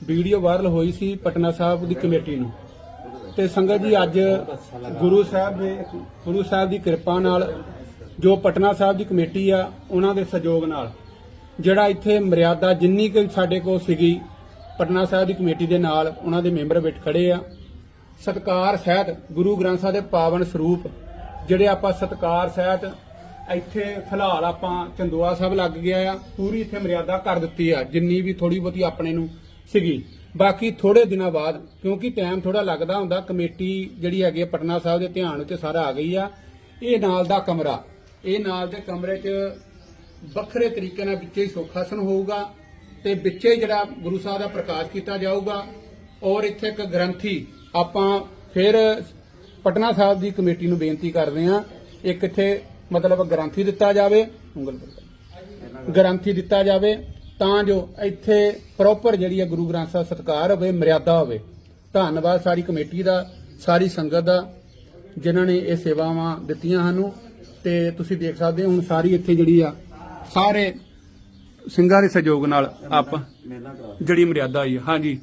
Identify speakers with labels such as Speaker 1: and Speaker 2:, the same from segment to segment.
Speaker 1: Video viral ਹੋਈ ਸੀ ਪਟਨਾ ਸਾਹਿਬ ਦੀ committee ਨੂੰ। ਤੇ ਸੰਗਤ ਜੀ ਅੱਜ ਗੁਰੂ ਸਾਹਿਬ ਦੇ ਗੁਰੂ ਸਾਹਿਬ ਦੀ ਕਿਰਪਾ ਨਾਲ ਜੋ ਪਟਨਾ ਸਾਹਿਬ ਦੀ ਕਮੇਟੀ ਆ, ਉਹਨਾਂ ਦੇ ਸਹਿਯੋਗ ਨਾਲ ਜਿਹੜਾ ਇੱਥੇ ਮਰਿਆਦਾ ਜਿੰਨੀ ਕੁ ਸਾਡੇ ਕੋਲ ਸੀਗੀ, ਪਟਨਾ ਸਾਹਿਬ ਦੀ ਕਮੇਟੀ ਦੇ ਨਾਲ ਉਹਨਾਂ ਦੇ ਮੈਂਬਰ ਬੈਠ ਖੜੇ ਆ। ਸਤਕਾਰ ਸਹਿਤ ਗੁਰੂ ਗ੍ਰੰਥ ਸਾਹਿਬ ਦੇ ਪਾਵਨ ਸਰੂਪ ਜਿਹੜੇ ਆਪਾਂ ਸਤਕਾਰ ਸਹਿਤ ਇੱਥੇ ਫਿਲਹਾਲ ਆਪਾਂ ਚੰਦੋਆ ਸਾਹਿਬ ਲੱਗ ਗਿਆ ਆ, ਪੂਰੀ ਇੱਥੇ ਮਰਿਆਦਾ ਕਰ ਦਿੱਤੀ ਆ, ਜਿੰਨੀ ਵੀ ਥੋੜੀ ਬਹੁਤੀ ਆਪਣੇ ਨੂੰ ਸੀਗੀ। ਬਾਕੀ ਥੋੜੇ ਦਿਨਾਂ ਬਾਅਦ, ਕਿਉਂਕਿ ਟਾਈਮ ਥੋੜਾ ਲੱਗਦਾ ਹੁੰਦਾ, ਕਮੇਟੀ ਜਿਹੜੀ ਹੈਗੀ ਆ ਪਟਨਾ ਸਾਹਿਬ ਦੇ ਧਿਆਨ ਵਿੱਚ ਸਾਰਾ ਆ ਗਈ ਆ। ਇਹ ਨਾਲ ਦਾ ਕਮਰਾ, ਇਹ ਨਾਲ ਦੇ ਕਮਰੇ 'ਚ ਵੱਖਰੇ ਤਰੀਕੇ ਨਾਲ ਵਿੱਚੇ ਹੀ ਸੁਖਾਸਨ ਹੋਊਗਾ ਤੇ ਵਿੱਚੇ ਹੀ ਜਿਹੜਾ ਗੁਰੂ ਸਾਹਿਬ ਦਾ ਪ੍ਰਕਾਸ਼ ਕੀਤਾ ਜਾਊਗਾ। ਔਰ ਇੱਥੇ ਇੱਕ ਗ੍ਰੰਥੀ, ਆਪਾਂ ਫਿਰ ਪਟਨਾ ਸਾਹਿਬ ਦੀ ਕਮੇਟੀ ਨੂੰ ਬੇਨਤੀ ਕਰਦੇ ਹਾਂ, ਇੱਕ ਇੱਥੇ ਮਤਲਬ ਗ੍ਰੰਥੀ ਦਿੱਤਾ ਜਾਵੇ ਉਂਗਲ ਗ੍ਰੰਥੀ ਦਿੱਤਾ ਜਾਵੇ ਤਾਂ ਜੋ ਇੱਥੇ ਪ੍ਰੋਪਰ ਜਿਹੜੀ ਹੈ ਗੁਰੂ ਗ੍ਰੰਥ ਸਾਹਿਬ ਸਤਕਾਰ ਹੋਵੇ ਮਰਿਆਦਾ ਹੋਵੇ। ਧੰਨਵਾਦ ਸਾਰੀ ਕਮੇਟੀ ਦਾ ਸਾਰੀ ਸੰਗਤ ਦਾ ਜਿਨ੍ਹਾਂ ਨੇ ਇਹ ਸੇਵਾਵਾਂ ਦਿੱਤੀਆਂ ਸਾਨੂੰ। ਤੇ ਤੁਸੀਂ ਦੇਖ ਸਕਦੇ ਹੋ ਹੁਣ ਸਾਰੀ ਇੱਥੇ ਜਿਹੜੀ ਆ ਸਾਰੇ ਸਿੰਘਾਂ ਦੇ ਸਹਿਯੋਗ ਨਾਲ ਆਪਾਂ ਜਿਹੜੀ ਮਰਿਆਦਾ ਆਈ ਹਾਂਜੀ।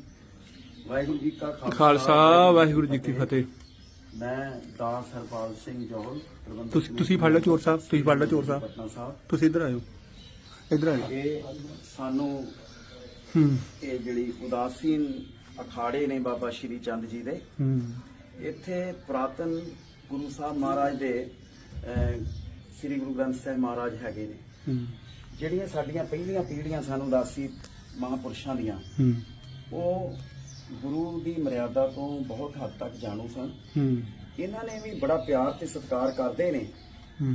Speaker 2: ਵਾਹਿਗੁਰੂ ਜੀ ਕਾ
Speaker 1: ਖਾਲਸਾ ਵਾਹਿਗੁਰੂ ਜੀ ਕੀ ਫਤਿਹ।
Speaker 2: ਮੈਂ ਦਾਸ ਹਰਪਾਲ ਸਿੰਘ ਜੋਹਲ
Speaker 1: ਤੁਸੀਂ ਤੁਸੀਂ ਫੜ ਲਓ ਚੋਰ ਸਾਹਿਬ ਤੁਸੀਂ ਫੜ ਲਓ ਚੋਰ ਸਾਹਿਬ। ਤੁਸੀਂ ਇੱਧਰ ਆਇਓ। ਇੱਧਰ ਆਇਓ
Speaker 2: ਇਹ ਸਾਨੂੰ
Speaker 1: ਹੂੰ।
Speaker 2: ਇਹ ਜਿਹੜੀ ਉਦਾਸੀਨ ਅਖਾੜੇ ਨੇ ਬਾਬਾ ਸ਼੍ਰੀ ਚੰਦ ਜੀ ਦੇ
Speaker 1: ਹੂੰ।
Speaker 2: ਇੱਥੇ ਪ੍ਰਾਤਨ ਗੁਰੂ ਸਾਹਿਬ ਮਹਾਰਾਜ ਦੇ ਸ੍ਰੀ ਗੁਰੂ ਗ੍ਰੰਥ ਸਾਹਿਬ ਮਹਾਰਾਜ ਹੈਗੇ ਨੇ। ਜਿਹੜੀਆਂ ਸਾਡੀਆਂ ਪਹਿਲੀਆਂ ਪੀੜ੍ਹੀਆਂ ਸਾਨੂੰ ਉਦਾਸੀ ਮਹਾਪੁਰਸ਼ਾਂ ਦੀਆਂ ਉਹ ਗੁਰੂ ਦੀ ਮਰਿਆਦਾ ਤੋਂ ਬਹੁਤ ਹੱਦ ਤੱਕ ਜਾਣੂ ਸਨ। ਇਹਨਾਂ ਨੇ ਵੀ ਬੜਾ ਪਿਆਰ ਤੇ ਸਤਿਕਾਰ ਕਰਦੇ ਨੇ।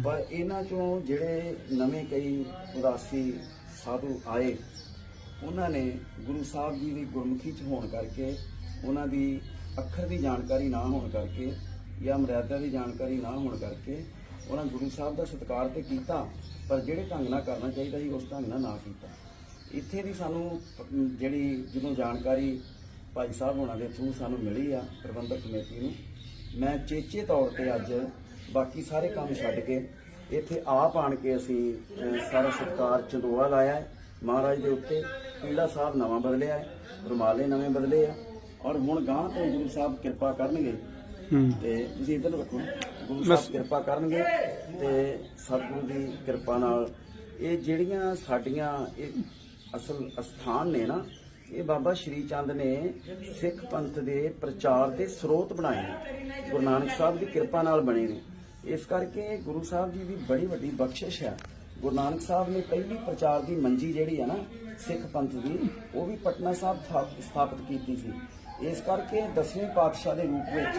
Speaker 2: ਪਰ ਇਹਨਾਂ ਚੋਂ ਜਿਹੜੇ ਨਵੇਂ ਕਈ ਉਦਾਸੀ ਸਾਧੂ ਆਏ, ਉਹਨਾਂ ਨੇ ਗੁਰੂ ਸਾਹਿਬ ਜੀ ਦੀ ਗੁਰਮੁਖੀ ਚ ਹੋਣ ਕਰਕੇ, ਉਹਨਾਂ ਦੀ ਅੱਖਰ ਦੀ ਜਾਣਕਾਰੀ ਨਾ ਹੋਣ ਕਰਕੇ ਜਾਂ ਮਰਿਆਦਾ ਦੀ ਜਾਣਕਾਰੀ ਨਾ ਹੋਣ ਕਰਕੇ ਉਹਨਾਂ ਗੁਰੂ ਸਾਹਿਬ ਦਾ ਸਤਿਕਾਰ ਤੇ ਕੀਤਾ, ਪਰ ਜਿਹੜੇ ਢੰਗ ਨਾਲ ਕਰਨਾ ਚਾਹੀਦਾ ਸੀ, ਉਸ ਢੰਗ ਨਾਲ ਨਾ ਕੀਤਾ। ਇੱਥੇ ਦੀ ਸਾਨੂੰ ਜਿਹੜੀ ਜਦੋਂ ਜਾਣਕਾਰੀ ਭਾਈ ਸਾਹਿਬ ਹੋਣਾ ਦੇ ਥਰੂ ਸਾਨੂੰ ਮਿਲੀ ਆ ਪ੍ਰਬੰਧਕ ਕਮੇਟੀ ਨੂੰ, ਮੈਂ ਚੇਚੇ ਤੌਰ ਤੇ ਅੱਜ ਬਾਕੀ ਸਾਰੇ ਕੰਮ ਛੱਡ ਕੇ ਇੱਥੇ ਆਪ ਆਣ ਕੇ ਅਸੀਂ ਅਹ, ਸਾਰਾ ਸਤਕਾਰ ਚੰਦੋਆ ਲਾਇਆ ਹੈ ਮਹਾਰਾਜ ਦੇ ਉੱਤੇ। ਪੀਲਾ ਸਾਹਿਬ ਨਵਾਂ ਬਦਲਿਆ ਹੈ ਰੁਮਾਲੇ ਨਵੇਂ ਬਦਲੇ ਆ। ਔਰ ਹੁਣ ਗਾਂ ਤੋਂ ਗੁਰੂ ਸਾਹਿਬ ਕਿਰਪਾ ਕਰਨਗੇ। ਤੇ ਤੁਸੀਂ ਇਧਰ ਰੱਖੋ ਗੁਰੂ ਸਾਹਿਬ ਕਿਰਪਾ ਕਰਨਗੇ ਤੇ ਸਤਿਗੁਰੂ ਦੀ ਕਿਰਪਾ ਨਾਲ। ਇਹ ਜਿਹੜੀਆਂ ਸਾਡੀਆਂ ਇਹ ਅਸਲ ਅਸਥਾਨ ਨੇ ਨਾ ਇਹ ਬਾਬਾ ਸ਼੍ਰੀ ਚੰਦ ਨੇ ਸਿੱਖ ਪੰਥ ਦੇ ਪ੍ਰਚਾਰ ਦੇ ਸਰੋਤ ਬਣਾਏ ਨੇ। ਗੁਰੂ ਨਾਨਕ ਸਾਹਿਬ ਦੀ ਕਿਰਪਾ ਨਾਲ ਬਣੇ ਨੇ। ਇਸ ਕਰਕੇ ਗੁਰੂ ਸਾਹਿਬ ਜੀ ਦੀ ਬੜੀ ਵੱਡੀ ਬਖਸ਼ਿਸ਼ ਹੈ ਗੁਰੂ ਨਾਨਕ ਸਾਹਿਬ ਨੇ ਪਹਿਲੀ ਪ੍ਰਚਾਰ ਦੀ ਮੰਜੀ ਜਿਹੜੀ ਹੈ ਨਾ, ਸਿੱਖ ਪੰਥ ਦੀ, ਉਹ ਵੀ ਪਟਨਾ ਸਾਹਿਬ ਥਾ- ਸਥਾਪਿਤ ਕੀਤੀ ਸੀ। ਇਸ ਕਰਕੇ ਦਸਵੇਂ ਪਾਤਸ਼ਾਹ ਦੇ ਰੂਪ ਵਿੱਚ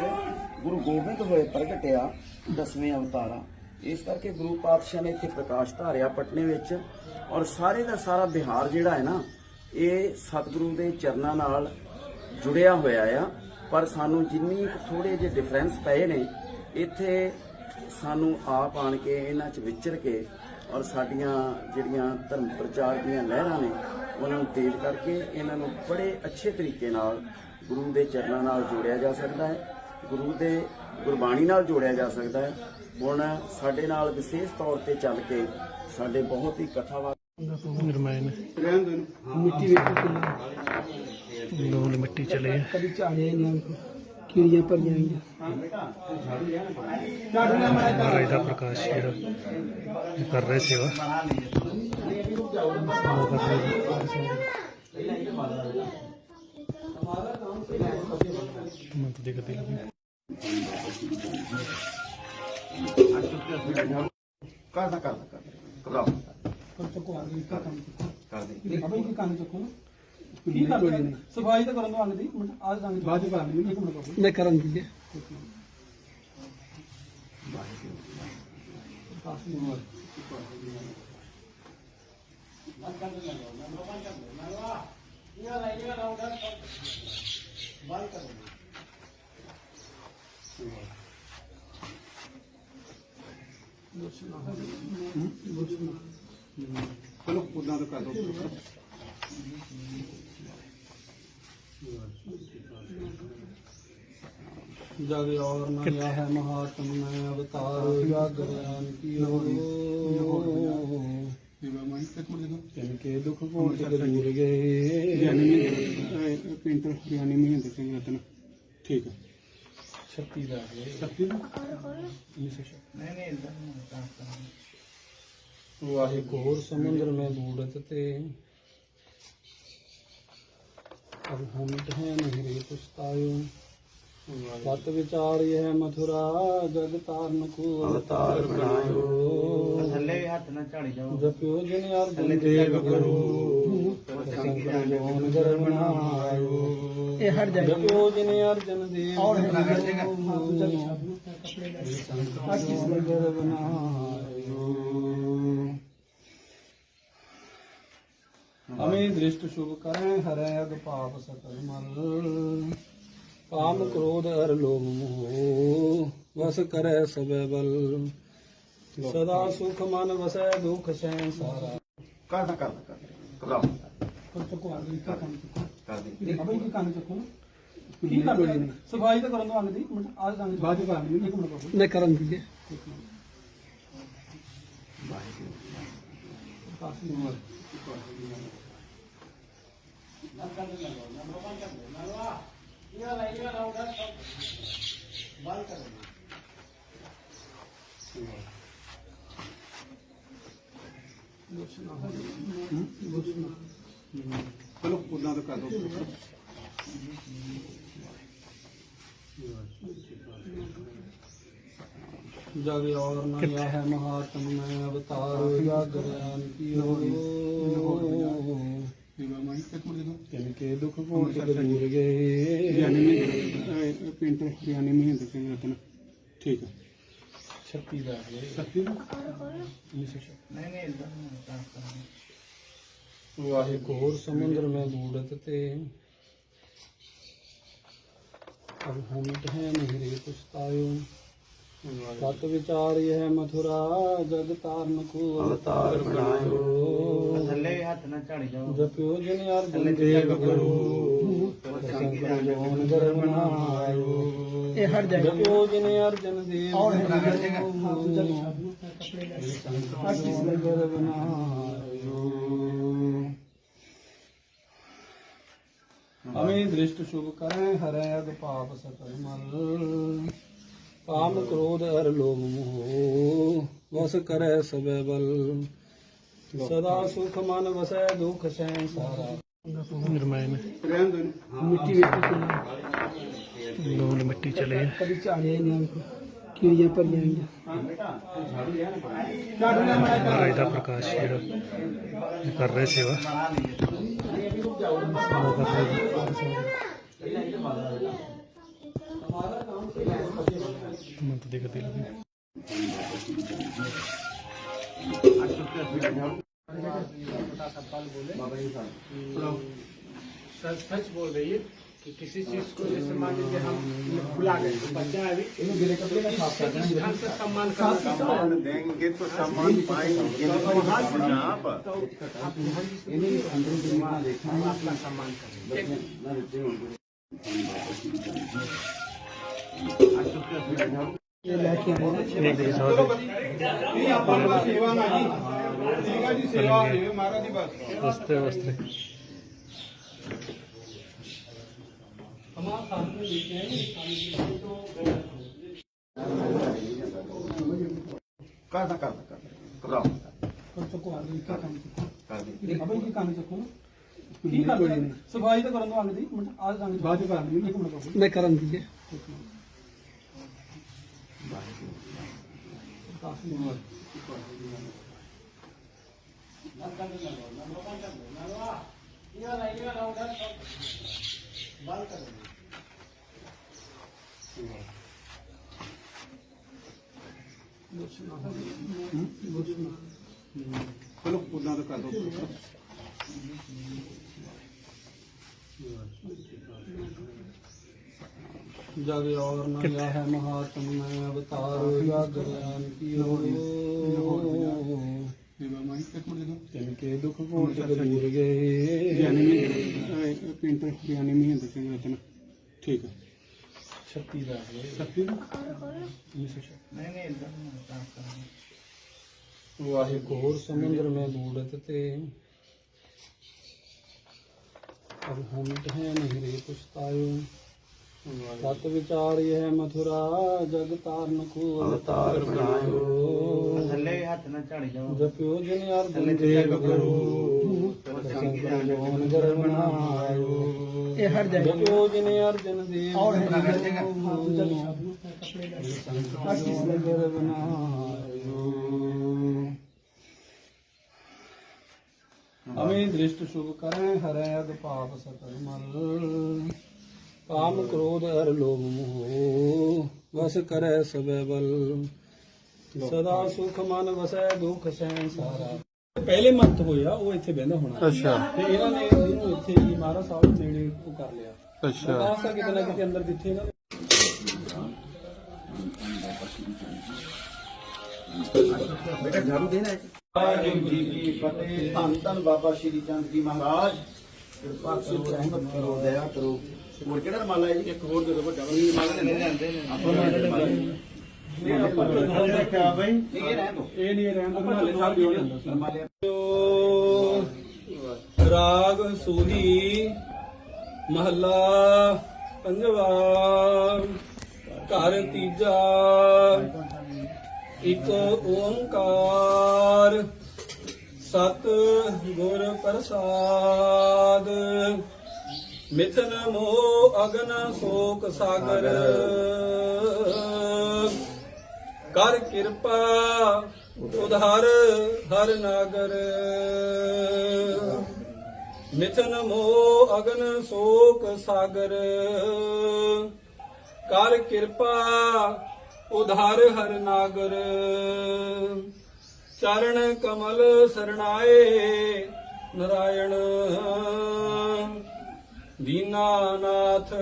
Speaker 2: ਗੁਰੂ ਗੋਬਿੰਦ ਹੋਏ ਪ੍ਰਗਟਿਆ ਦਸਵੇਂ ਅਵਤਾਰਾ। ਇਸ ਕਰਕੇ ਗੁਰੂ ਪਾਤਸ਼ਾਹ ਨੇ ਇੱਥੇ ਪ੍ਰਕਾਸ਼ ਧਾਰਿਆ ਪਟਨੇ ਵਿੱਚ। ਔਰ ਸਾਰੇ ਦਾ ਸਾਰਾ ਬਿਹਾਰ ਜਿਹੜਾ ਹੈ ਨਾ ਇਹ ਸਤਿਗੁਰੂ ਦੇ ਚਰਨਾਂ ਨਾਲ ਜੁੜਿਆ ਹੋਇਆ ਆ, ਪਰ ਸਾਨੂੰ ਜਿੰਨੀ ਥੋੜੇ ਜਿਹੇ ਡਿਫਰੈਂਸ ਪਏ ਨੇ, ਇੱਥੇ ਸਾਨੂੰ ਆਪ ਆਣ ਕੇ ਇਹਨਾਂ 'ਚ ਵਿਚਰ ਕੇ ਔਰ ਸਾਡੀਆਂ ਜਿਹੜੀਆਂ ਧਰਮ ਪ੍ਰਚਾਰ ਦੀਆਂ ਲਹਿਰਾਂ ਨੇ, ਉਹਨਾਂ ਨੂੰ ਤੇਜ਼ ਕਰਕੇ ਇਹਨਾਂ ਨੂੰ ਬੜੇ ਅੱਛੇ ਤਰੀਕੇ ਨਾਲ ਗੁਰੂ ਦੇ ਚਰਨਾਂ ਨਾਲ ਜੋੜਿਆ ਜਾ ਸਕਦਾ ਹੈ, ਗੁਰੂ ਦੇ ਗੁਰਬਾਣੀ ਨਾਲ ਜੋੜਿਆ ਜਾ ਸਕਦਾ ਹੈ। ਹੁਣ ਸਾਡੇ ਨਾਲ ਵਿਸ਼ੇਸ਼ ਤੌਰ ਤੇ ਚੱਲ ਕੇ ਸਾਡੇ ਬਹੁਤ ਹੀ ਕਥਾਵਾਰ
Speaker 3: ਨਿਰਮਾਇਨ
Speaker 1: ਰਹਿਣ ਦੇ
Speaker 3: ਮਿੱਟੀ ਵੇਖੋ ਕਿੰਨਾ। ਲੋਨ ਮਿੱਟੀ ਚਲੇ ਆ
Speaker 4: ਕਦੀ ਝਾੜੇ ਨਾ ਕੀੜੀਆਂ ਭਰੀਆਂ ਹੋਈਆਂ।
Speaker 3: ਮਹਾਰਾਜ ਦਾ ਪ੍ਰਕਾਸ਼ ਜਿਹੜਾ ਕਰ ਰਹੇ ਸੇਵਾ। ਸੇਵਾ ਕਰ ਰਹੇ ਮੰਤ ਦੇ ਗਤੀ ਲੱਗੀ
Speaker 2: ਕਰਦਾ ਕਰਦਾ ਕਰਦਾ। ਘਬਰਾਓ
Speaker 4: ਪਰ ਚੱਕੋ ਆ ਗਈ ਕੰਮ
Speaker 2: ਕਰਦੇ
Speaker 4: ਅਬੇ ਕੀ ਕੰਮ ਚੱਕੋ ਕੀ ਕਰ ਨੇ ਸਫ਼ਾਈ ਤਾਂ ਕਰਨ ਦੋ ਆਂਦੇ ਦੀ ਆਜ ਦਾਂਗੇ ਬਾਅਦ ਕਰ ਲਈ ਇੱਕ ਮਿੰਟ ਮੈਂ ਕਰਨ ਦੀ
Speaker 1: ਚਲੋ ਉਦਾਂ ਤਾਂ ਕਰ ਦੋ
Speaker 4: ਜਗ ਔਰ ਨਾ ਯਾ ਹੈ ਮਹਾਤਮ ਮੈਂ ਅਵਤਾਰ ਜਾਗਰਿਆਨ ਕੀ ਹੋ ਤਿਨ ਕੇ ਦੁਖ ਕੋਟ ਕੇ ਦੂਰ ਗਏ।
Speaker 1: ਪੇਂਟਰ ਗਿਆਨੀ ਮਹਿੰਦਰ ਸਿੰਘ ਰਤਨ ਠੀਕ ਹੈ।
Speaker 4: 36 ਦਾ
Speaker 1: 36
Speaker 4: ਵਾਹਿਗੁਰੂ ਸਮੁੰਦਰ ਮੈਂ ਬੂੜਤ ਤੇ। ਅਬ ਹਮਿਤ ਹੈ ਨਹਿਰੇ ਪੁਸਤਾਇਓ। ਸਤ ਵਿਚਾਰ ਇਹ ਮਥੁਰਾ ਜਗ ਤਾਰਨ ਕੋ ਅਵਤਾਰ ਬਣਾਇਓ।
Speaker 3: ਥੱਲੇ ਵੀ ਹੱਥ ਨਾਲ ਝਾੜੀ ਜਾਓ
Speaker 4: ਜਪਿਓ ਜਨ ਅਰਜਨ ਦੇਵ ਗੁਰੂ। ਸੰਕਰ ਜੋਨ ਗਰ ਬਣਾਇਓ ਇਹ ਹਟ ਜਾਏ ਜਪਿਓ ਜਨ ਅਰਜਨ ਦੇਵ ਔਰ ਸੰਕਰ ਗਰ। ਬਣਾਇਓ ਹਮੇ ਦ੍ਰਿਸ਼ਟ ਸ਼ੁਭ ਕਰੈ ਹਰੈ ਅਗ ਪਾਪ ਸਕਲ ਮਲ। ਕਾਮ ਕ੍ਰੋਧ ਅਰ ਲੋਭ ਮੋਹ ਵਸ ਕਰੈ ਸਭੈ ਬਲ। ਸਦਾ ਸੁਖ ਮਨ ਵਸੈ ਦੁਖ ਸੰਸਾਰਾ
Speaker 2: ਕਰਦਾ ਕਰਦਾ ਕਰਦਾ ਘਬਰਾਓ ਨਾ।
Speaker 4: ਪਰ ਭਗਵਾਨ ਦੀ ਕਾ ਕੰਮ
Speaker 2: ਕਰ ਦੇ।
Speaker 4: ਬਈ ਕੀ ਕੰਮ ਚੱਕੋ ਨਾ। ਕੀ ਕਰ ਰਹੇ ਨੇ ਸਫ਼ਾਈ ਤਾਂ ਕਰਨ ਦੋ ਅੰਗ ਦੀ। ਮਿੰਟ ਆਜ ਅੰਗ ਬਾਅਦ ਚ ਕਰ ਇੱਕ ਮਿੰਟ ਨਹੀਂ ఇవాళ ఇవాళ
Speaker 1: ఉండాలి బాగుంటుందమ్మా चलो पूछना तो
Speaker 4: कर दो Thank you. ਜਗ ਔਰ ਨਾ ਹੈ ਮਹਾਤਮ
Speaker 1: ਮੈਂ ਅਵਤਾਰ ਜਗ ਗਿਆਨ ਕੀ
Speaker 4: ਹੋਈ ਕੇ ਦੁੱਖ ਕੋਟ ਦੂਰ ਗਏ।
Speaker 1: ਗਿਆਨੀ ਮਹਿੰਦਰ ਪਿੰਟ ਗਿਆਨੀ ਮਹਿੰਦਰ ਸਿੰਘ ਰਤਨ ਠੀਕ ਹੈ।
Speaker 4: 36 ਦਾ ਹੈ।
Speaker 1: 36 ਦਾ?
Speaker 3: ਨਹੀਂ ਨਹੀਂ ਇਦਾਂ
Speaker 4: ਵਾਹੇ ਘੋਰ ਸਮੁੰਦਰ ਮੈਂ ਗੂੜਤ ਤੇ। ਅਬ ਹਮਟ ਹੈ ਨਹੀਂ ਰੇ ਪਛਤਾਇਓ। ਸਤ ਵਿਚਾਰੀ ਹੈ ਮਥੁਰਾ ਜਗ ਤਾਰਨ ਕੋ
Speaker 3: ਅਵਤਾਰ ਬਣਾਇਓ ਥੱਲੇ ਹੱਥ ਨਾ ਝੜ ਜਾਓ।
Speaker 4: ਜਪਿਓ ਜਿਨ ਯਾਰ ਗੁਣ ਗੁਰੂ। ਜੋਨ ਗਰ। ਬਣਾਇਓ ਇਹ ਹਰ ਜਗ੍ਹਾ। ਜਪਿਓ ਜਿਨ ਜਨ ਦੇ ਹਰ ਜਗ੍ਹਾ ਹੱਥ ਜਲ ਕਪੜੇ ਲੈ ਸੰਤ ਗਰ ਬਣਾਇਓ। ਅਮੇ ਦ੍ਰਿਸ਼ਟ ਸ਼ੁਭ ਕਰੈ ਹਰੈ ਅਗ ਕਾਮ ਕ੍ਰੋਧ ਅਰ ਲੋਭ ਮੋਹ ਵਸ ਕਰੈ ਸਭੈ ਬਲ। ਸਦਾ ਸੁਖ ਮਨ ਵਸੈ ਦੁਖ ਸੰਸਾਰਾ
Speaker 3: ਨਿਰਮਾਇਨ
Speaker 1: ਰਹਿਣ ਦੋ।
Speaker 4: ਮਿੱਟੀ ਵਿੱਚ
Speaker 3: ਲੋਨ ਮਿੱਟੀ ਚਲੇ
Speaker 4: ਕਦੀ ਝਾੜਿਆ ਹੀ ਨਹੀਂ ਕੀੜੀਆਂ ਭਰੀਆਂ ਹੋਈਆਂ
Speaker 3: ਮਹਾਰਾਜ ਦਾ ਪ੍ਰਕਾਸ਼ ਜਿਹੜਾ ਕਰ ਰਹੇ ਸੇਵਾ ਸੇਵਾ ਕਰ ਰਹੇ मैं तो देखते लगे
Speaker 1: सच बोल रही है कि किसी चीज़ को जैसे मान लीजिए हम भुला गए बच्चा अभी ढंग से सम्मान
Speaker 5: सम्मान देंगे तो सम्मान पाएँगे
Speaker 1: अपना सम्मान
Speaker 3: करेंगे
Speaker 1: ਇਹ
Speaker 4: ਲੈ ਕੇ ਆਉਂਦੇ ਤੋਂ
Speaker 2: ਕਰਦਾ ਕਰਦਾ ਕਰਦਾ
Speaker 4: ਕਰਾਓ ਅਬੇ ਕੀ ਕੰਮ ਸਕੋ ਕੀ ਕਰਦੇ ਸਫ਼ਾਈ ਤਾਂ ਕਰਨ ਤੋਂ ਆਂਗਦੀ ਮਿੰਟ ਆ ਜਾਂਗੇ
Speaker 1: ਬਾਅਦ ਚ ਕਰਾਂਗੇ ਇੱਕ
Speaker 4: ਦੀ
Speaker 1: ਚਲੋ ਉਦਾਂ ਤਾਂ ਕਰ ਦੋ
Speaker 4: जग ਜਗ ਔਰ ਨਾ ਕਿੱਥੇ? ਹੈ ਮਹਾਤਮ ਮੈਂ ਅਵਤਾਰ
Speaker 1: ਜਗ ਗਿਆਨ ਕੀ ਹੋਏ। ਤਿਨ
Speaker 4: ਕੇ ਦੁਖ ਕੋਟ ਦੂਰ ਗਏ।
Speaker 1: ਗਿਆਨੀ ਮਹਿੰਦਰ ਪੇਂਟਰ ਗਿਆਨੀ ਮਹਿੰਦਰ ਸਿੰਘ ਰਚਨਾ ਠੀਕ ਹੈ।
Speaker 4: ਛੱਤੀ ਦਾ?
Speaker 1: ਸੱਤੀ
Speaker 3: ਨਹੀਂ ਨਹੀਂ ਇਦਾਂ
Speaker 4: ਵਾਹੇ ਘੋਰ ਸਮੁੰਦਰ ਮੈਂ ਬੂੜਤ ਤੇ। ਅਬ ਹਮ ਹੈ ਨਹੀਂ ਰੇ ਪਛਤਾਇਓ ਸਤ ਵਿਚਾਰਿ ਹੈ ਮਥੁਰਾ ਜਗ ਤਾਰਨ ਕੋ ਅਵਤਾਰ ਬਣਾਇਓ।
Speaker 5: ਥੱਲੇ ਹੱਥ ਨਾ ਝਾੜੀ ਜਾਓ
Speaker 4: ਜਪਿਓ ਜਿਨ ਯਾਰ ਦੇਵ ਗੁਰੂ ਸੰਕਰਜੋਨ ਗਰਮਣਾਇਓ ਇਹ ਹਰ ਜਗ੍ਹਾ। ਜਪਿਓ ਜਿਨ ਯਾਰ ਦੇਵ ਔਰ ਹਰ ਜਗ੍ਹਾ। ਕੱਪੜੇ ਦਾ ਸੰਕਰਜੋਨ ਦ੍ਰਿਸ਼ਟ ਸੁਭ ਕਰੈ ਪਾਪ ਸਤਰ ਕਾਮ ਕ੍ਰੋਧ ਅਰ ਲੋਭ ਮੋਹ ਵਸ ਕਰੈ ਸਬੈ ਬਲ। ਸਦਾ ਸੁਖ ਮਨ ਵਸੈ ਦੁਖ ਸਹਿਣ ਸਾਰਾ। ਪਹਿਲੇ ਮੰਤ ਹੋਇਆ ਉਹ ਇੱਥੇ ਬਹਿੰਦਾ ਹੋਣਾ।
Speaker 1: ਅੱਛਾ।
Speaker 4: ਤੇ ਇਹਨਾਂ ਨੇ ਇਹਨੂੰ ਇੱਥੇ ਹੀ ਮਹਾਰਾਜ ਸਾਹਿਬ ਦੇ ਨੇੜੇ ਉਹ ਕਰ ਲਿਆ।
Speaker 1: ਅੱਛਾ।
Speaker 4: ਦੱਸਦਾ ਕਿਤੇ ਨਾ ਕਿਤੇ ਅੰਦਰ ਜਿੱਥੇ ਇਹਨਾਂ
Speaker 2: ਬੇਟਾ ਝਾੜੂ ਦੇਣਾ ਹੈ ਵਾਹਿਗੁਰੂ ਜੀ ਕੀ ਫਤਿਹ। ਧੰਨ ਧੰਨ ਬਾਬਾ ਸ਼੍ਰੀ ਚੰਦ ਜੀ ਮਹਾਰਾਜ। ਕਿਰਪਾ ਕਰੋ ਰਹਿਮਤ ਕਰੋ ਦਇਆ ਕਰੋ। ਹੋਰ ਕਿਹੜਾ ਰਮਾਲਾ ਹੈ ਜੀ। ਇੱਕ ਹੋਰ ਦੇ ਦੋ ਵੱਡਾ ਵੀ ਮਾਲਾ ਲੈ ਲੈਂਦੇ ਨੇ। ਆਪਾਂ ਇਹ ਆਪਾਂ ਦੇਖਿਆ ਬਈ ਨਹੀਂ। ਇਹ ਰਹਿ ਦੋ।
Speaker 4: ਇਹ ਨਹੀਂ ਰਹਿਣ ਦਾ। ਹਾਲੇ ਸਾਹਿਬ ਦੀ ਹੋਣਾ
Speaker 2: ਰਮਾਲੇ
Speaker 4: ਰਾਗ ਸੂਹੀ ਮਹੱਲਾ ਪੰਜਵਾ ਘਰ ਤੀਜਾ ਇੱਕ ਓੰਕਾਰ ਸਤ ਗੁਰ ਪ੍ਰਸਾਦ। ਮਿਥਨ ਮੋਹ ਅਗਨ ਸੋਕ ਸਾਗਰ। ਕਰ ਕਿਰਪਾ ਉਧਾਰ ਹਰ ਨਾਗਰ। ਮਿਥਨ ਮੋਹ ਅਗਨ ਸੋਕ ਸਾਗਰ। ਕਰ ਕਿਰਪਾ ਉਧਾਰ ਹਰ ਨਾਗਰ। ਚਰਨ ਕਮਲ ਸਰਣਾਏ ਨਰਾਇਣ। ਦੀਨਾਨਾਥ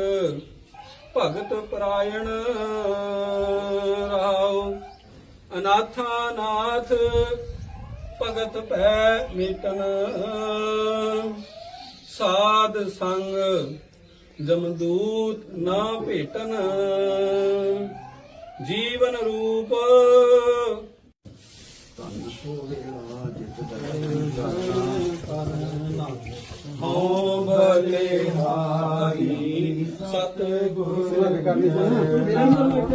Speaker 4: ਭਗਤ ਪਰਾਇਣ ਰਾਉ ਅਨਾਥਾ ਨਾਥ ਭਗਤ ਪੈ ਮੇਟਨ ਸਾਧ ਸੰਗ ਜਮਦੂਤ ਨਾ ਭੇਟਨ ਜੀਵਨ ਰੂਪ ਹੋ ਹਉ ਬਲੇ ਹਾਰੀ। ਸਤ ਗੁਰ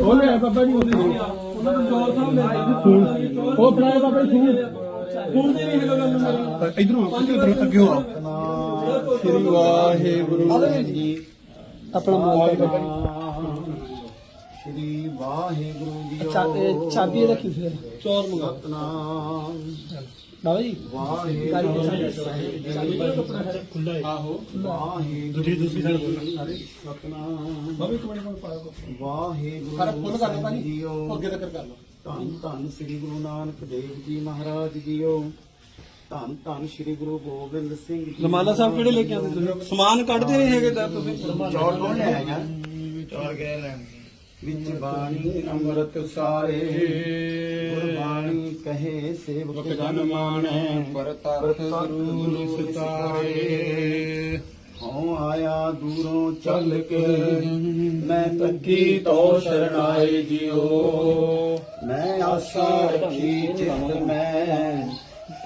Speaker 1: ਉਹ ਲੈ ਬਾਬਾ ਜੀ ਉਹਨਾਂ ਨੂੰ ਜੋਰ ਸਾਹਿਬ ਲੈ ਉਹ ਫੜਾਏ ਬਾਬਾ ਜੀ
Speaker 4: ਹੁਣ ਦੇ ਨਹੀਂ ਹੈਗਾ ਗੱਲ ਮੇਰੀ
Speaker 1: ਇਧਰੋਂ ਅੱਗੇ ਹੋ ਸ੍ਰੀ ਵਾਹਿਗੁਰੂ ਜੀ।
Speaker 4: ਆਪਣਾ ਮੋਬਾਈਲ
Speaker 2: ਸ਼੍ਰੀ ਵਾਹਿਗੁਰੂ ਜੀ
Speaker 4: ਚਾਬੀ ਰੱਖੀ ਫਿਰ ਚੋਰ ਮੰਗਾ
Speaker 2: ਸਤਨਾਮ
Speaker 4: ਬਾਬਾ ਜੀ
Speaker 2: ਵਾਹਿਗੁਰੂ ਸਾਹਿਬ
Speaker 1: ਆਹੋ।
Speaker 2: ਵਾਹਿਗੁਰੂ
Speaker 1: ਦੂਜੀ ਦੂਸਰੀ ਸਾਈਡ ਬੋਲਣਾ
Speaker 2: ਸਤਨਾਮ।
Speaker 1: ਬਾਬਾ ਇੱਕ ਮਿੰਟ ਕੋਲ ਪਾਇਆ
Speaker 2: ਵਾਹਿਗੁਰੂ
Speaker 1: ਸਾਰਾ ਫੁੱਲ ਕਰ ਲਓ ਭਾਜੀ।
Speaker 2: ਜੀਓ।
Speaker 1: ਅੱਗੇ ਤੱਕ ਕਰ ਲਓ।
Speaker 2: ਧੰਨ ਧੰਨ ਸ੍ਰੀ ਗੁਰੂ ਨਾਨਕ ਦੇਵ ਜੀ ਮਹਾਰਾਜ ਜੀਓ। ਧੰਨ ਧੰਨ ਸ੍ਰੀ ਗੁਰੂ ਗੋਬਿੰਦ ਸਿੰਘ ਜੀ
Speaker 4: ਰਮਾਲਾ ਸਾਹਿਬ ਕਿਹੜੇ ਲੈ ਕੇ ਆਉਂਦੇ ਤੁਸੀਂ? ਸਮਾਨ ਕੱਢਦੇ ਨਹੀਂ ਹੈਗੇ ਤਾਂ ਤੁਸੀਂ?
Speaker 2: ਚੌਲ ਕੌਣ ਲੈ ਆਇਆ? ਚੌਲ ਗਏ ਲੈਣ ਵਿੱਚ ਬਾਣੀ ਅੰਮ੍ਰਿਤ ਸਾਰੇ। ਗੁਰਬਾਣੀ ਕਹੇ ਸੇਵਕ ਜਨ ਮਾਣੈ ਪਰਤਖ ਗੁਰੂ ਨਿਸਤਾਰੇ ਹਉ ਆਇਆ ਦੂਰੋਂ ਚੱਲ ਕੇ। ਮੈਂ ਤੱਕੀ ਤੋ ਸ਼ਰਣਾਏ ਜਿਉ। ਮੈਂ ਆਸਾ ਰੱਖੀ ਚਿਤ ਮੈਂ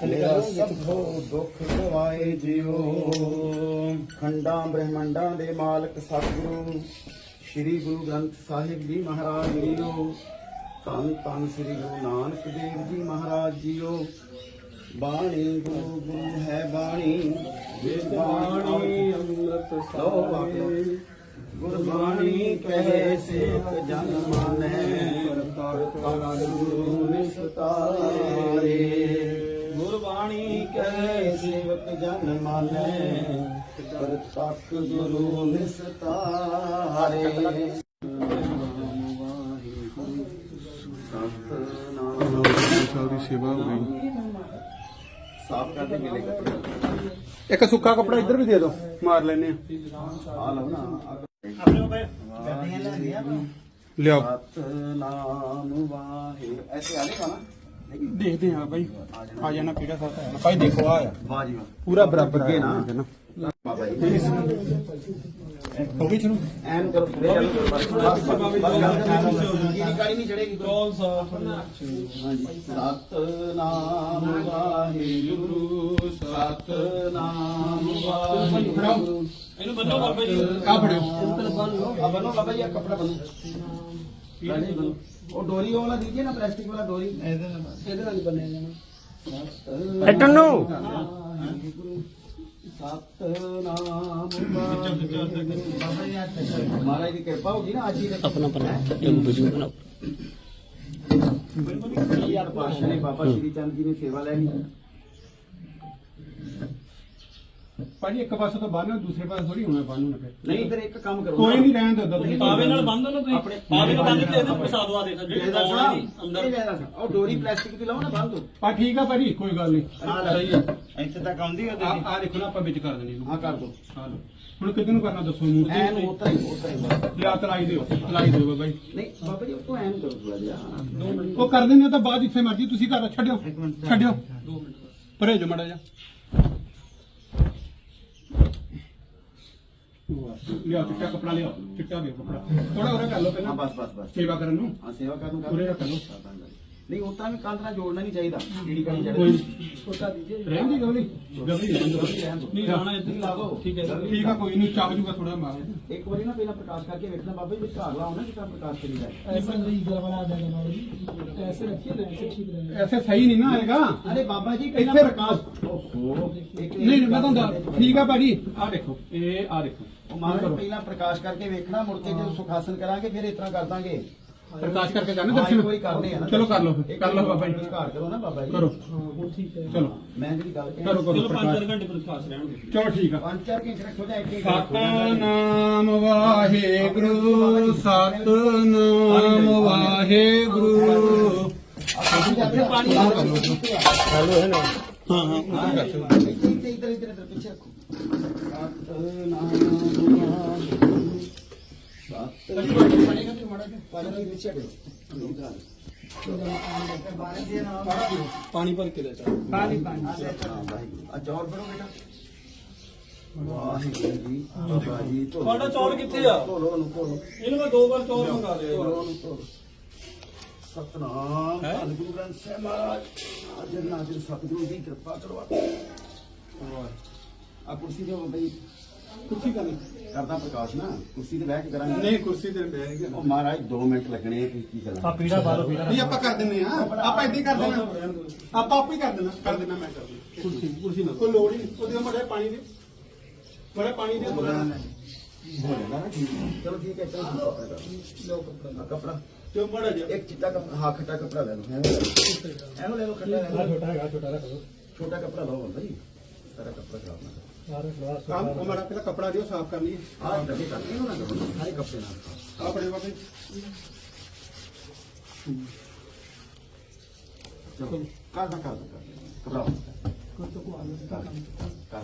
Speaker 2: ਮੇਰਾ ਸਭੋ ਦੁੱਖ ਗਵਾਏ ਜਿਉ। ਖੰਡਾਂ ਬ੍ਰਹਮੰਡਾਂ ਦੇ ਮਾਲਕ ਸਤਿਗੁਰੂ ਸ੍ਰੀ ਗੁਰੂ ਗ੍ਰੰਥ ਸਾਹਿਬ ਜੀ ਮਹਾਰਾਜ ਜੀਓ। ਧੰਨ ਧੰਨ ਸ੍ਰੀ ਗੁਰੂ ਨਾਨਕ ਦੇਵ ਜੀ ਮਹਾਰਾਜ ਜੀਓ। ਬਾਣੀ ਗੁਰੂ ਗੁਰੂ ਹੈ ਬਾਣੀ। ਵੇਦ ਬਾਣੀ
Speaker 4: ਅੰਮ੍ਰਿਤ
Speaker 2: ਵਾਕਿਆ ਗੁਰਬਾਣੀ ਕਹੇ ਸੇਵਕ ਜਨ ਮਾਨੈ ਕਰਤਾ ਗੁਰੂ ਨਿਸਤਾਰੇ ਗੁਰਬਾਣੀ ਕਹੇ ਸੇਵਕ ਜਨ ਮਾਨੈ ਕਰਤਕ ਗੁਰੂ ਨਿਸਤਾਰੇ।
Speaker 1: ਸਾਹਿਬ ਦੀ ਸੇਵਾ ਹੋ ਗਈ।
Speaker 2: ਸਾਫ਼ ਕਰਦੇ ਗਿਲੇ ਕੱਪੜੇ
Speaker 1: ਇੱਕ ਸੁੱਕਾ ਕਪੜਾ ਇੱਧਰ ਵੀ ਦੇ ਦਿਓ ਮਾਰ ਲੈਨੇ ਆ
Speaker 2: ਆ ਲਓ ਨਾ
Speaker 1: ਲਿਆਓ।
Speaker 2: ਸਤਨਾਮ ਵਾਹਿਗੁਰੂ ਐਸੇ ਆਲੇਗਾ ਨਾ
Speaker 1: ਦੇਖਦੇ ਆ ਬਾਈ ਆ ਜਾਣਾ ਪੀੜਾ ਸਾਹਿਬ ਭਾਈ ਦੇਖੋ ਆ
Speaker 2: ਵਾਹ ਜੀ ਵਾਹ।
Speaker 1: ਪੂਰਾ ਬਰਾਬਰ
Speaker 2: ਅੱਗੇ ਨਾ। ਬਾਬਾ ਜੀ
Speaker 1: ਹੋ ਗਈ ਚਲੋ।
Speaker 2: ਐਨ ਕਰੋ ਥੋੜੇ ਚੱਲ। ਬਸ ਬਸ ਕੀ ਨਿਕਾਲੀ ਨਹੀਂ ਚੜੇਗੀ ਹਾਂਜੀ ਸਤਨਾਮ ਵਾਹਿਗੁਰੂ ਸਤਨਾਮ ਵਾਹਿਗੁਰੂ।
Speaker 4: ਇਹਨੂੰ ਬੰਨੋ ਬਾਬਾ ਜੀ।
Speaker 1: ਆ ਫੜਿਓ?
Speaker 2: ਆ ਬੰਨੋ ਬਾਬਾ ਜੀ ਆ ਕੱਪੜਾ ਬੰਨੋ ਰਾਣੀ ਬੰਨੋ ਉਹ ਡੋਰੀ ਵਾਲਾ ਦੀਜੇ ਨਾ ਪਲਾਸਟਿਕ ਵਾਲਾ ਡੋਰੀ? ਇਹਦੇ ਨਾਲ
Speaker 4: ਇਹਦੇ ਨਾਲ ਬੰਨਿਆ ਜਾਣਾ।
Speaker 3: ਐਟਨ ਨੂੰ
Speaker 2: ਸਤਨਾਮ ਮਹਾਰਾਜ ਦੀ ਕਿਰਪਾ ਹੋਗੀ ਨਾ ਅੱਜ ਹੀ
Speaker 3: ਆਪਣਾ ਆਪਣਾ ਇੱਕ ਵੀਡੀਓ ਬਣਾਓ
Speaker 2: ਯਾਰ ਪਾਸ਼ਾ ਨੇ ਬਾਬਾ ਸ਼੍ਰੀ ਚੰਦ ਜੀ ਨੇ ਸੇਵਾ ਲੈਣੀ
Speaker 1: ਭਾਜੀ ਇੱਕ ਪਾਸੇ ਤੋਂ ਬੰਨ੍ਹੋ ਦੂਸਰੇ ਪਾਸੇ ਥੋੜੀ ਹੋਣਾ ਬੰਨ੍ਹੋ ਨਾ ਫਿਰ।
Speaker 2: ਨਹੀਂ ਫਿਰ ਇੱਕ ਕੰਮ ਕਰੋ।
Speaker 1: ਕੋਈ ਨਹੀਂ ਰਹਿਣ ਦਿਓ ਤੁਸੀਂ
Speaker 4: ਪਾਵੇ ਨਾਲ ਬੰਨ ਦੋ ਨਾ ਤੁਸੀਂ।
Speaker 2: ਆਪਣੇ-
Speaker 4: ਪਾਵੇ ਨਾਲ ਬੰਨ ਕੇ ਇਹਦੇ ਪ੍ਰਸਾਦ ਦਵਾ ਦੇ
Speaker 2: ਸਾਹਿਬ ਅੰਦਰ। ਉਹ ਡੋਰੀ ਪਲਾਸਟਿਕ ਦੀ ਲਾਓ ਨਾ ਦੋ
Speaker 1: ਆ ਠੀਕ ਆ ਭਾਜੀ ਕੋਈ ਗੱਲ ਨਹੀਂ। ਸਹੀ ਹੈ
Speaker 2: ਇੱਥੇ ਤੱਕ ਆਉਂਦੀ ਹੈ
Speaker 1: ਆ ਆ ਦੇਖੋ ਨਾ ਆਪਾਂ ਵਿੱਚ ਕਰ ਦੇਣੀ। ਇਹਨੂੰ
Speaker 2: ਹਾਂ ਕਰ ਦੋ
Speaker 1: ਆ ਲਓ। ਹੁਣ ਕਿਤੇ ਨੂੰ ਕਰਨਾ ਦੱਸੋ
Speaker 2: ਐਨ
Speaker 1: ਮੂਰਤੀ
Speaker 2: ਉਤਰਾ ਹੀ ਉਤਰਾ ਹੀ
Speaker 1: ਲਿਆ ਤਲਾਈ ਦਿਓ ਤਲਾਈ ਦਿਓ ਜੀ।
Speaker 2: ਨਹੀਂ ਬਾਬਾ ਜੀ ਉਹ ਐਨ ਕਰੋ ਥੋੜਾ ਜਿਹਾ। ਦੋ ਮਿੰਟ
Speaker 1: ਉਹ ਕਰ ਦਿੰਦੇ ਆ ਤਾਂ ਬਾਅਦ ਜਿੱਥੇ ਮਰਜ਼ੀ ਤੁਸੀਂ ਕਰ ਛੱਡਿਓ ਛੱਡਿਓ। ਪਰੇ ਜੋ ਮੜਾ ਜਾ ਲਿਆ ਚਿੱਟਾ ਕਪੜਾ ਲਿਆ ਚਿੱਟਾ ਵੀ ਕਪੜਾ। ਥੋੜਾ ਹੋਰ ਕਰ ਲਓ ਪਹਿਲਾਂ।
Speaker 2: ਬਸ ਬਸ ਬਸ।
Speaker 1: ਸੇਵਾ ਕਰਨ ਨੂੰ।
Speaker 2: ਹਾਂ ਸੇਵਾ ਕਰਨ ਨੂੰ
Speaker 1: ਪੂਰੇ ਰੱਖ ਲਓ।
Speaker 2: ਨਹੀਂ ਉਤਾਂ ਵੀ ਕੰਧ ਨਾਲ ਜੋੜਨਾ ਨਹੀਂ ਚਾਹੀਦਾ ਜਿਹੜੀ ਕਣੀ
Speaker 1: ਜੜੇ
Speaker 2: ਛੋਟਾ ਦੀਜੇ
Speaker 1: ਰਹਿੰਦੀ ਗਵਲੀ ਗਵਲੀ
Speaker 4: ਨਹੀਂ। ਰਾਣਾ ਇੱਥੇ
Speaker 2: ਲਾ ਦੋ।
Speaker 4: ਠੀਕ ਹੈ
Speaker 1: ਠੀਕ ਆ ਕੋਈ ਨਹੀਂ ਚੱਬ ਜੂਗਾ ਥੋੜਾ ਮਾਰ।
Speaker 2: ਇੱਕ ਵਾਰੀ ਨਾ ਪਹਿਲਾਂ ਪ੍ਰਕਾਸ਼ ਕਰਕੇ ਵੇਖਣਾ ਬਾਬਾ ਜੀ ਘਰ ਲਾਉਣਾ ਕਿ ਪ੍ਰਕਾਸ਼ ਕਰੀ ਜਾਏ
Speaker 4: ਐਸਾ ਨਹੀਂ ਗਲਵਾਲਾ ਦੇ ਬਾਬਾ ਜੀ। ਐਸੇ ਰੱਖੀਏ ਨਾ ਐਸੇ ਠੀਕ ਰਹੇ
Speaker 1: ਐਸੇ ਸਹੀ ਨਹੀਂ ਨਾ ਆਏਗਾ।
Speaker 2: ਅਰੇ ਬਾਬਾ ਜੀ ਪਹਿਲਾਂ ਪ੍ਰਕਾਸ਼ ਓਹੋ।
Speaker 1: ਨਹੀਂ ਮੈਂ ਤੁਹਾਨੂੰ ਠੀਕ ਆ ਭਾਜੀ। ਆ ਦੇਖੋ ਇਹ ਆ ਦੇਖੋ।
Speaker 2: ਮਾਰੇ ਪਹਿਲਾਂ ਪ੍ਰਕਾਸ਼ ਕਰਕੇ ਵੇਖਣਾ ਮੁੜ ਕੇ ਜਦੋਂ ਸੁਖਾਸਨ ਕਰਾਂਗੇ ਫਿਰ ਇਸ ਤਰ੍ਹਾਂ ਕਰ ਦਾਂਗੇ
Speaker 1: ਪ੍ਰਕਾਸ਼ ਕਰਕੇ
Speaker 2: ਕਰਨੇ
Speaker 1: ਦਰਸ਼ਨ
Speaker 2: ਕੋਈ ਕਰਨੇ ਆ ਨਾ
Speaker 1: ਚਲੋ ਕਰ ਲਓ ਕਰ ਲਓ ਬਾਬਾ ਜੀ
Speaker 2: ਘਰ ਕਰੋ ਨਾ ਬਾਬਾ ਜੀ
Speaker 1: ਕਰੋ
Speaker 4: ਠੀਕ ਹੈ
Speaker 1: ਚਲੋ
Speaker 2: ਮੈਂ ਜਿਹੜੀ ਗੱਲ ਕਹਿ
Speaker 1: ਕਰੋ ਕਰੋ
Speaker 4: 5-4 ਘੰਟੇ
Speaker 1: ਪ੍ਰਕਾਸ਼
Speaker 4: ਰਹਿਣਗੇ
Speaker 1: ਚਲੋ ਠੀਕ ਆ
Speaker 2: 5-4 ਘੰਟੇ ਰੱਖੋ ਜਾਂ ਇੱਕ
Speaker 1: ਸਤਨਾਮ ਵਾਹਿਗੁਰੂ ਸਤਨਾਮ ਵਾਹਿਗੁਰੂ
Speaker 2: ਪਾਣੀ
Speaker 3: ਕਰ ਲਓ
Speaker 1: ਹਾਂ ਹਾਂ
Speaker 2: ਇਧਰ ਇੱਧਰ ਪਿੱਛੇ ਰੱਖੋ
Speaker 4: ਪਾਣੀ ਭਰ ਕੇ ਲੈ ਚਾ
Speaker 2: ਪਾਣੀ ਪਾਣੀ। ਆ ਚੌਲ ਫੜੋ ਬੇਟਾ ਵਾਹਿਗੁਰੂ ਜੀ ਬਾਬਾ ਜੀ
Speaker 4: ਤੁਹਾਡਾ ਚੌਲ ਕਿੱਥੇ ਆ?
Speaker 2: ਧੋਲੋ ਨੂੰ
Speaker 4: ਧੋਲੋ ਇਹਨੂੰ
Speaker 2: ਮੈਂ
Speaker 4: ਦੋ
Speaker 2: ਵਾਰ ਚੌਲ ਮੰਗਾ ਲਿਆ। ਸਤਨਾਮ ਧੰਨ ਗੁਰੂ ਗ੍ਰੰਥ ਸਾਹਿਬ ਸਤਿਗੁਰੂ ਦੀ ਕਿਰਪਾ ਕਰਵਾ ਆ ਕੁਰਸੀ ਦੇ ਬਈ
Speaker 1: ਕੁਰਸੀ ਕਰ।
Speaker 2: ਕਰਦਾ ਪ੍ਰਕਾਸ਼ ਨਾ ਕੁਰਸੀ ਤੇ ਬਹਿ ਕੇ ਕਰਾਂਗੇ।
Speaker 1: ਨਹੀਂ ਕੁਰਸੀ ਤੇ ਬਹਿ ਗਿਆ
Speaker 2: ਉਹ ਮਹਾਰਾਜ 2 ਮਿੰਟ ਲੱਗਣੇ ਆ ਕਿ ਕੀ ਕਰਾਂ?
Speaker 3: ਪੀੜਾ ਬਾਲੋ ਪੀੜਾ
Speaker 1: ਨਹੀਂ ਆਪਾਂ ਕਰ ਦਿੰਨੇ ਆ ਆਪਾਂ ਏਦਾਂ ਹੀ ਕਰ ਦੇਣਾ ਆਪਾਂ ਆਪੇ ਹੀ ਕਰ ਦੇਣਾ ਕਰ ਦੇਣਾ ਮੈਂ ਕਰ ਕੁਰਸੀ ਕੁਰਸੀ ਨਾ ਕੋਈ ਲੋੜ ਹੀ ਨਹੀਂ। ਉਹਦੇ ਮੜੇ ਪਾਣੀ ਦੇ। ਮੜੇ ਪਾਣੀ ਦੇ
Speaker 2: ਹੋ ਜਾਏਗਾ ਨਾ ਠੀਕ। ਹੈ। ਚਲੋ ਠੀਕ ਹੈ। ਚਲੋ ਲਓ ਕੱਪੜਾ। ਕੱਪੜਾ।
Speaker 1: ਤੇ ਮੜਾ ਜਾ
Speaker 2: ਇੱਕ ਚਿੱਟਾ ਕੱਪੜਾ ਹਾਂ ਖੱਟਾ ਕੱਪੜਾ ਲੈ ਲਓ। ਐਵੇਂ ਲੈ ਲਓ। ਲੈ ਖੱਟਾ ਲੈ ਲਓ।
Speaker 3: ਛੋਟਾ ਹੈਗਾ ਛੋਟਾ ਰੱਖ ਲਓ।
Speaker 2: ਛੋਟਾ ਕੱਪੜਾ ਲਓ ਜੀ ਸਾਰਾ ਕੱਪੜਾ ਖਰਾਬ ਨਾ ਕਰੋ
Speaker 3: ਸਾਰੇ ਸਵਾਸ
Speaker 1: ਕੰਮ ਉਹ ਮੜਾ ਪਹਿਲਾਂ ਕੱਪੜਾ ਦਿਓ ਸਾਫ਼ ਕਰ ਲਈਏ।
Speaker 2: ਆਹ ਡੱਬੇ ਕਰ ਇਹਨੂੰ ਨਾ ਕਰੋ ਸਾਰੇ ਕੱਪੜੇ ਨਾਲ।
Speaker 1: ਆਪਣੇ ਬਾਬੇ।
Speaker 2: ਚਲੋ ਕਰ ਦਾ ਕਰ ਦਾ ਕੱਪੜਾ। ਕਰ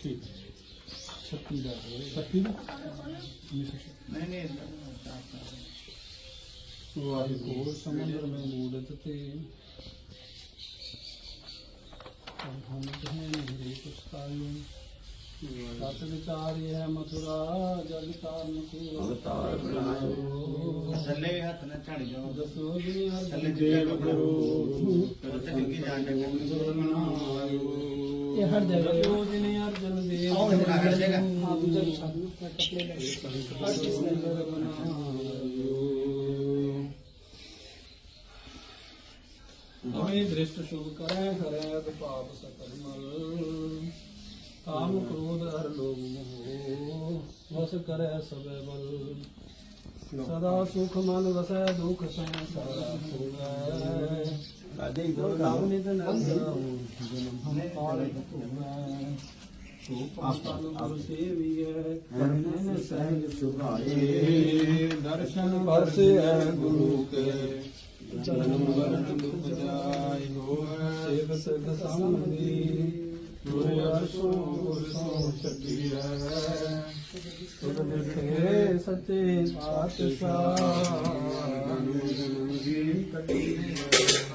Speaker 4: ਠੀਕ ਛੱਤੀ ਦਾ ਛੱਤੀ
Speaker 1: ਦਾ
Speaker 4: ਨਹੀਂ ਨਹੀਂ
Speaker 1: ਵਾਹਿਗੁਰੂ
Speaker 4: ਸਮੁੰਦਰ ਮੇਂ ਮੂੜਤ ਤੇ ਹਮ ਹਮ ਜਹਨ ਹਰੇ ਪੁਸਤਾਇਓ ਸਤ ਵਿਚਾਰਿ ਹੈ ਮਥੁਰਾ ਜਗ ਤਾਰਨ ਕੀ ਅਵਤਾਰ ਬਣਾਇਓ
Speaker 2: ਥੱਲੇ ਹੱਥ ਨਾਲ ਝੜ ਜਾਓ।
Speaker 4: ਦਸੋ ਜੀ
Speaker 2: ਥੱਲੇ ਜੇ ਕਪੜੋ ਉੱਤੇ ਟਿੱਕੀ
Speaker 4: ਜਾਂਦੇ ਗੁਰੂ ਮਨਾਇਓ ਇਹ ਹਰ ਜਗ੍ਹਾ।
Speaker 2: ਰੋਜ ਨੇ ਅਰਜਨ ਦੇ
Speaker 4: ਆਹ ਬਣਾ ਕੇ ਜਗ੍ਹਾ। ਹਾਂ ਦੂਜਾ ਸਾਧੂ ਕੱਪੜੇ ਲੈ ਹਰ ਕਿਸ ਨੇ ਬਣਾਇਓ ਹੋਏ ਦ੍ਰਿਸ਼ਟ ਸ਼ੁਭ ਕਰੈ ਹਰੈ ਪਾਪ ਸਕਲ ਮਲ ਕਾਮ ਕ੍ਰੋਧ ਅਰ ਲੋਭ ਮੋਹ ਵਸ ਕਰੈ ਸਭੈ ਬਲ। ਸਦਾ ਸੁਖ ਮਨ ਵਸੈ, ਦੁਖ ਸੰਸਾਰ ਸੁਣੈ ਸਾਦੇ ਗੁਰ ਨਾਮ ਜਨਮ ਹਮ ਪਾਲ ਤੁਮੈ
Speaker 1: ਦਰਸ਼ਨ
Speaker 4: ਪਰਸੇ ਗੁਰੂ ਕੇ, ਜਨਮ ਵਰਨ ਦੁਖ ਜਾਇ ਹੋਇ ਸੇਵ ਗੁਰ ਅਰਸੋ ਸੋ ਛੱਡੀਐ। ਤੁਧ ਦੇਖੇ ਸੱਚੇ ਪਾਤਸ਼ਾਹ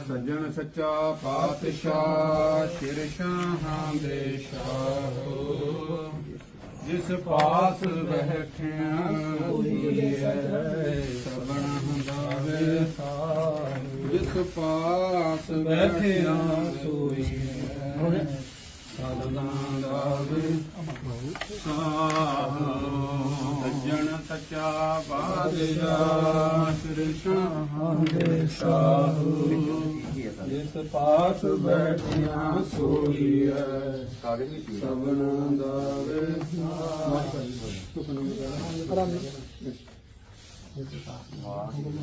Speaker 1: ਸੱਜਣ ਸੱਚਾ ਪਾਤਸ਼ਾਹ, ਸਿਰ ਸ਼ਾਹਾਂ ਦੇ ਸ਼ਾਹੋ। ਜਿਸ ਪਾਸ ਬੈਠਿਆ ਹੋਈ ਹੈ ਸਬਣ ਹੰਦਾਵੇ ਜਿਸ ਪਾਸ ਬੈਠਿਆ ਸੋਈ ਹੈ ਸਦਨਾਂ ਦਾਵੇ ਸੱਜਣ ਸੱਚਾ ਪਾਤਸ਼ਾਹ ਸਿਰ ਸ਼ਾਹਾਂ ਸ਼ਾਹੋ
Speaker 4: ਜਿਸ ਪਾਸ ਬੈਠਿਆ
Speaker 1: ਸੋਈਐ
Speaker 2: ਕਾਗਜ਼ ਵੀ ਪੀ
Speaker 1: ਸਬਨ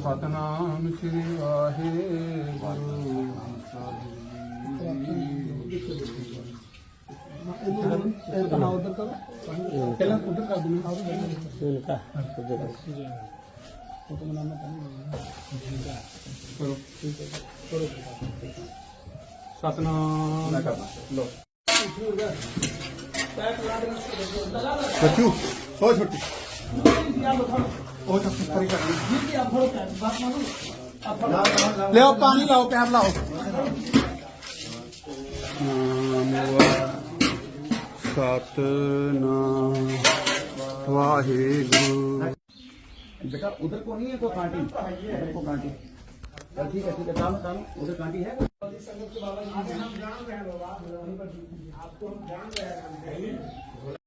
Speaker 1: ਸਤਨਾਮ ਸ੍ਰੀ ਵਾਹਿਗੁਰੂ
Speaker 4: ਇਹ ਤਾਂ
Speaker 1: ਸਤਨਾਮ ਲੋ ਸੱਚੂ ਸੋ ਛੋਟੀ ਉਹ ਤਾਂ ਪਰੀ ਕਰਨੀ ਲਿਓ ਪਾਣੀ ਲਾਓ ਪੈਪ ਲਾਓ ਨਾਮ ਸਤਨਾਮ ਵਾਹਿਗੁਰੂ
Speaker 2: बेटा उधर को नहीं है कोई कांटी उधर को कांटी चल ठीक है ठीक है काम काम उधर कांटी है